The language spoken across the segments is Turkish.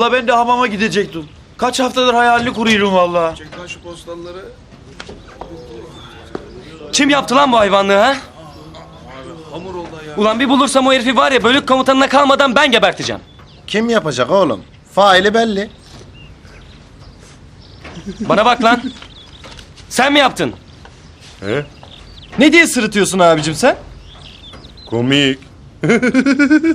La ben de hamama gidecektim. Kaç haftadır hayalini kuruyorum valla. Kim yaptı lan bu hayvanlığı ha? Ulan bir bulursam o herifi var ya bölük komutanına kalmadan ben geberteceğim. Kim yapacak oğlum? Faili belli. Bana bak lan. Sen mi yaptın? He? Ne diye sırıtıyorsun abicim sen? Komik.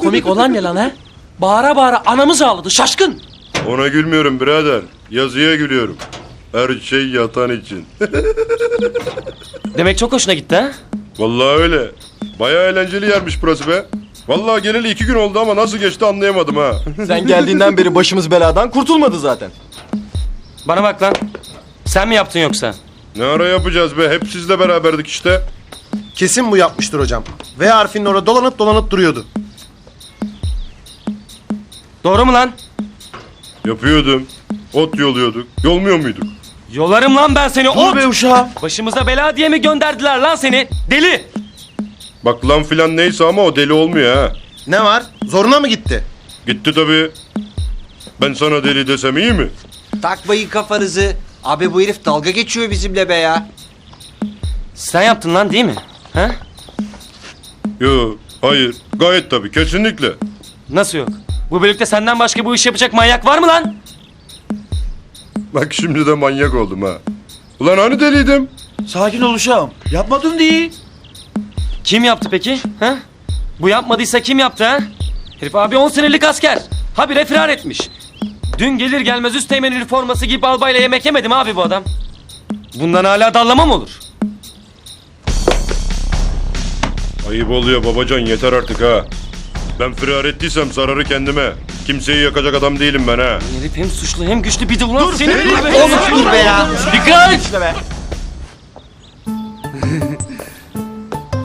Komik olan ne lan ha? Bağıra bağıra anamız ağladı şaşkın. Ona gülmüyorum birader. Yazıya gülüyorum. Her şey yatan için. Demek çok hoşuna gitti ha? Vallahi öyle. Baya eğlenceli yermiş burası be. Vallahi geleli iki gün oldu ama nasıl geçti anlayamadım ha. Sen geldiğinden beri başımız beladan kurtulmadı zaten. Bana bak lan. Sen mi yaptın yoksa? ne ara yapacağız be? Hep sizle beraberdik işte. Kesin bu yapmıştır hocam. V harfinin orada dolanıp dolanıp duruyordu. Doğru mu lan? Yapıyordum. Ot yoluyorduk. Yolmuyor muyduk? Yolarım lan ben seni. Dur Ot! be uşağım. Başımıza bela diye mi gönderdiler lan seni? Deli! Bak lan filan neyse ama o deli olmuyor ha. Ne var? Zoruna mı gitti? Gitti tabii. Ben sana deli desem iyi mi? Takmayın kafanızı. Abi bu herif dalga geçiyor bizimle be ya. Sen yaptın lan değil mi? Ha? Yo, hayır. Gayet tabii, kesinlikle. Nasıl yok? Bu bölükte senden başka bu iş yapacak manyak var mı lan? Bak şimdi de manyak oldum ha. Ulan hani deliydim? Sakin ol uşağım. Yapmadım değil. Kim yaptı peki? Ha? Bu yapmadıysa kim yaptı ha? Herif abi 10 senelik asker. Habire firar etmiş. Dün gelir gelmez üst teğmen üniforması giyip albayla yemek yemedim abi bu adam. Bundan hala dallama mı olur? Ayıp oluyor babacan yeter artık ha. Ben firar ettiysem zararı kendime. Kimseyi yakacak adam değilim ben ha. Herif hem suçlu hem güçlü bir de ulan seni... Dur be ya. Dikkat!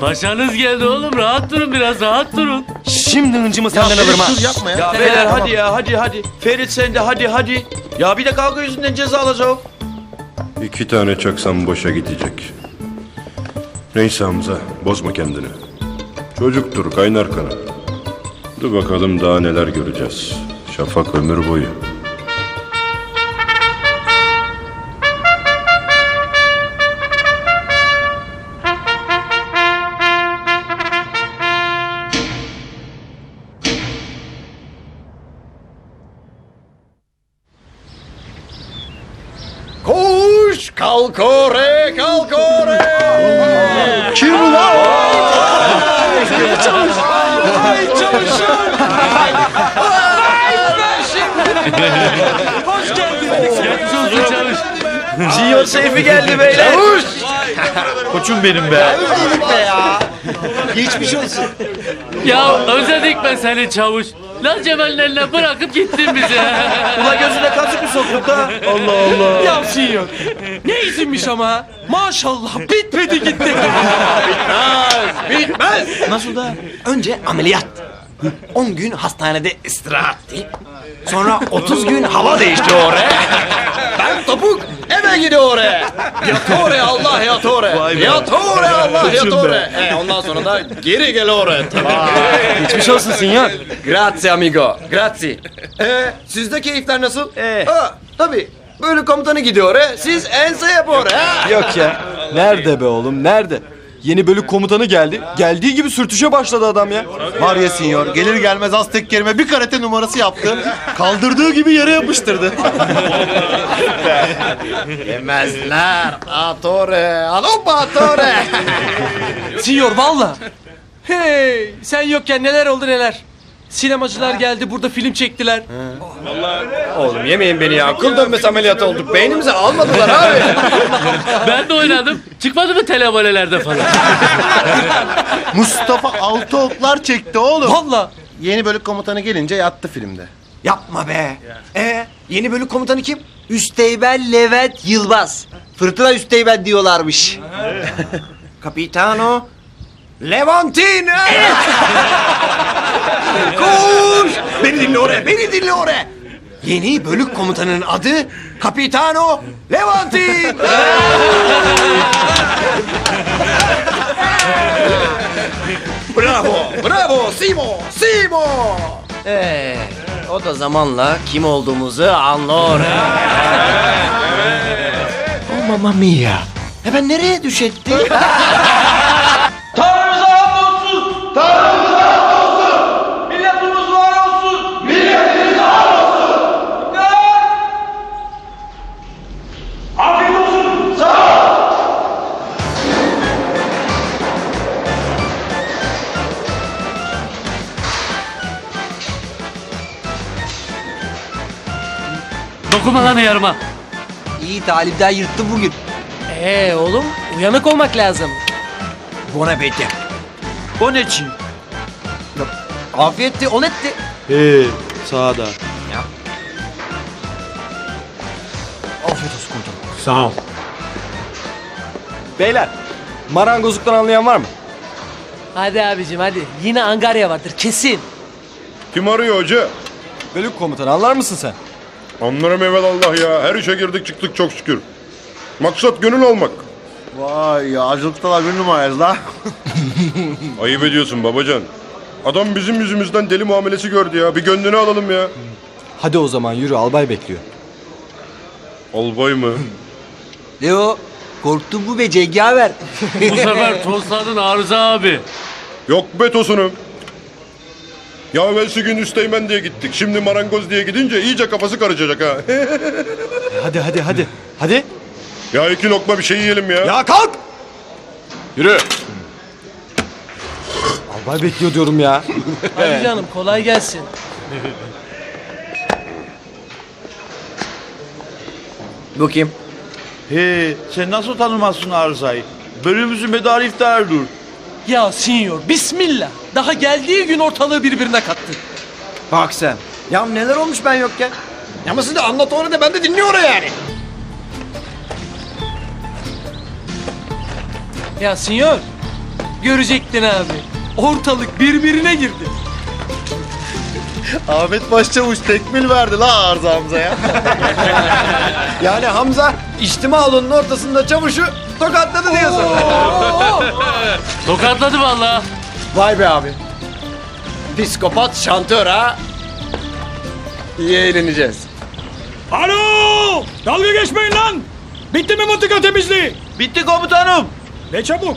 Paşanız geldi oğlum rahat durun biraz rahat durun. Şimdi hıncımı senden alırım ha. Dur yapma ya. Ya beyler hadi ya hadi hadi. Ferit sen de hadi hadi. Ya bir de kavga yüzünden ceza alacağım. İki tane çaksam boşa gidecek. Neyse Hamza, bozma kendini. Çocuktur, kaynar kana. Dur bakalım daha neler göreceğiz. Şafak ömür boyu. Koş kalk oraya kalk oraya. Kim ulan? Junior Seyfi geldi beyler. Koçum benim be. Geçmiş olsun. Ya özledik ben seni çavuş. Lan Cemal'in eline bırakıp gittin bizi. Ula gözüne kazık mı soktuk ha? Allah Allah. ya Sinyor. Ne izinmiş ama. Maşallah bitmedi gitti. Nasıl da? Önce ameliyat. 10 gün hastanede istirahatti. Sonra 30 gün hava değişti oraya. Ben topuk eve gidiyor oraya. Yat oraya Allah yat oraya. Vay be. Yat oraya Allah Koçum oraya. E, ondan sonra da geri gel oraya. Geçmiş olsun sinyor. Grazie amigo. Grazie. Ee, sizde keyifler nasıl? Eh. Ha, tabii. Böyle komutanı gidiyor oraya. Siz ense yap oraya. Yok ya. Nerede be oğlum nerede? Yeni bölük komutanı geldi. Geldiği gibi sürtüşe başladı adam ya. Var ya sinyor gelir gelmez Aztek kerime bir karate numarası yaptı. Kaldırdığı gibi yere yapıştırdı. Yemezler. Atore. Alopa atore. Sinyor valla. Hey sen yokken neler oldu neler. Sinemacılar geldi burada film çektiler. Oğlum yemeyin beni ya. Kıl dönmesi ameliyatı olduk. Beynimizi almadılar abi. Ben de oynadım. Çıkmadı mı televolelerde falan? Mustafa altı oklar çekti oğlum. Valla. Yeni bölük komutanı gelince yattı filmde. Yapma be. Ee, yeni bölük komutanı kim? Üsteğmen Levent Yılmaz. Fırtına Üsteğmen diyorlarmış. Capitano Levantine. Dinle oraya, beni dinle oraya. Yeni bölük komutanının adı Capitano Levantin. bravo, bravo Simo, Simo. Ee, O da zamanla kim olduğumuzu anlar. oh mamma mia. E ben nereye düşettim? Dokunma lan yarıma. İyi talipten yırttı bugün. Ee oğlum uyanık olmak lazım. Buon appetito. O ne çi? Afiyetti, on etti. He sağda. Beyler marangozluktan anlayan var mı? Hadi abicim hadi. Yine Angarya vardır kesin. Kim arıyor hoca? Bölük komutanı anlar mısın sen? Anlarım evvelallah ya. Her işe girdik çıktık çok şükür. Maksat gönül almak. Vay ya acılıkta da bir numarayız la. Ayıp ediyorsun babacan. Adam bizim yüzümüzden deli muamelesi gördü ya. Bir gönlünü alalım ya. Hadi o zaman yürü albay bekliyor. Albay mı? Leo, korktu bu be cengaver. Bu sefer tosladın Arıza abi. Yok be tosunum. Ya evvelsi gün üsteğmen diye gittik. Şimdi marangoz diye gidince iyice kafası karışacak ha. Hadi hadi hadi. Hadi. ya iki lokma bir şey yiyelim ya. Ya kalk. Yürü. Albay bekliyor diyorum ya. Hadi canım kolay gelsin. Bu kim? He sen nasıl tanımazsın Arıza'yı? Bölümümüzün medarı iftardır. Ya sinyor bismillah. Daha geldiği gün ortalığı birbirine kattı. Bak sen. Ya neler olmuş ben yokken? Ama siz de anlat onu da ben de dinliyorum yani. Ya sinyor. Görecektin abi. Ortalık birbirine girdi. Ahmet Başçavuş tekmil verdi la Arzu Hamza'ya. Yani Hamza içtima alanının ortasında çavuşu tokatladı diyorsun. Tokatladı vallahi. Vay be abi. Psikopat şantör ha. İyi eğleneceğiz. Alo! Dalga geçmeyin lan! Bitti mi mıntıka temizliği? Bitti komutanım. Ne çabuk?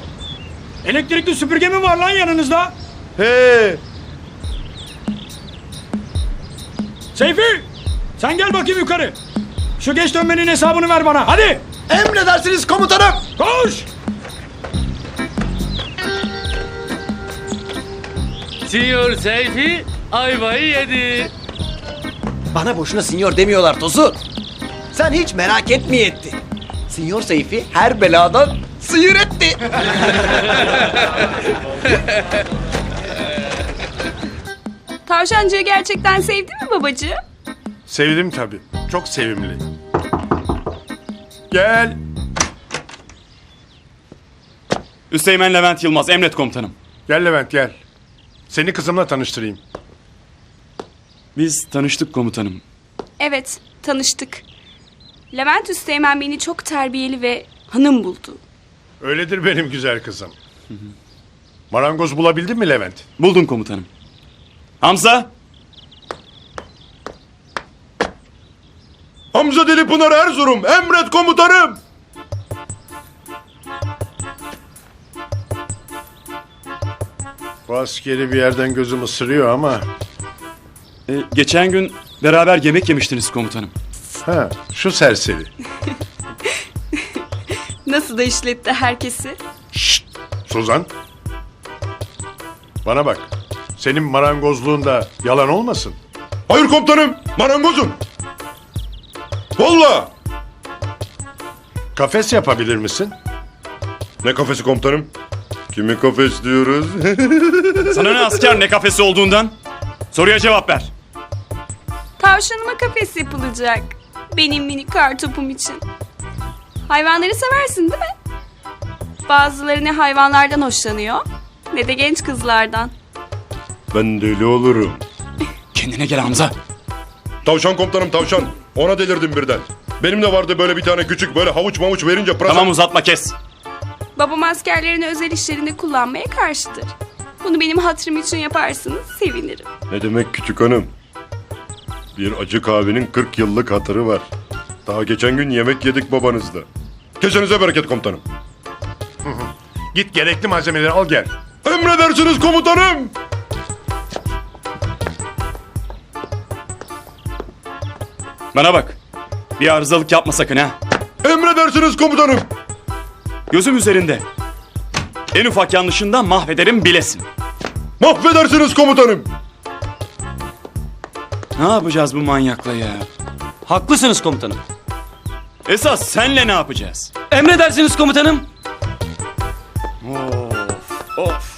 Elektrikli süpürge mi var lan yanınızda? He. Seyfi! Sen gel bakayım yukarı. Şu geç dönmenin hesabını ver bana. Hadi! Emredersiniz komutanım. Koş! Sinyor Seyfi ayvayı yedi. Bana boşuna sinyor demiyorlar Tosun. Sen hiç merak etme etti. Sinyor Seyfi her beladan sıyır etti. Tavşancığı gerçekten sevdin mi babacığım? Sevdim tabii. Çok sevimli. Gel. Üsteğmen Levent Yılmaz, emret komutanım. Gel Levent gel. Seni kızımla tanıştırayım. Biz tanıştık komutanım. Evet, tanıştık. Levent Üsteğmen beni çok terbiyeli ve hanım buldu. Öyledir benim güzel kızım. Marangoz bulabildin mi Levent? Buldum komutanım. Hamza! Hamza Deli Pınar Erzurum. Emret komutanım. Bu askeri bir yerden gözüm ısırıyor ama... e, geçen gün beraber yemek yemiştiniz komutanım. Ha, şu serseri. Nasıl da işletti herkesi. Suzan. Bana bak. Senin marangozluğunda yalan olmasın. Hayır komutanım. Marangozum. Valla. Kafes yapabilir misin? Ne kafesi komutanım? Kimi kafes diyoruz? Sana ne asker ne kafesi olduğundan? Soruya cevap ver. Tavşanıma kafes yapılacak. Benim mini kartopum için. Hayvanları seversin değil mi? Bazıları ne hayvanlardan hoşlanıyor ne de genç kızlardan. ben deli olurum. Kendine gel Hamza. Tavşan komutanım tavşan. Ona delirdim birden. Benim de vardı böyle bir tane küçük böyle havuç mavuç verince pırasa... Tamam uzatma kes. Babam askerlerini özel işlerinde kullanmaya karşıdır. Bunu benim hatırım için yaparsanız sevinirim. Ne demek küçük hanım? Bir acı kahvenin 40 yıllık hatırı var. Daha geçen gün yemek yedik babanızla. Kesenize bereket komutanım. Git gerekli malzemeleri al gel. Emredersiniz komutanım. Bana bak. Bir arızalık yapma sakın ha. Emredersiniz komutanım. Gözüm üzerinde. En ufak yanlışından mahvederim bilesin. Mahvedersiniz komutanım. Ne yapacağız bu manyakla ya? Haklısınız komutanım. Esas senle ne yapacağız? Emredersiniz komutanım. Of of.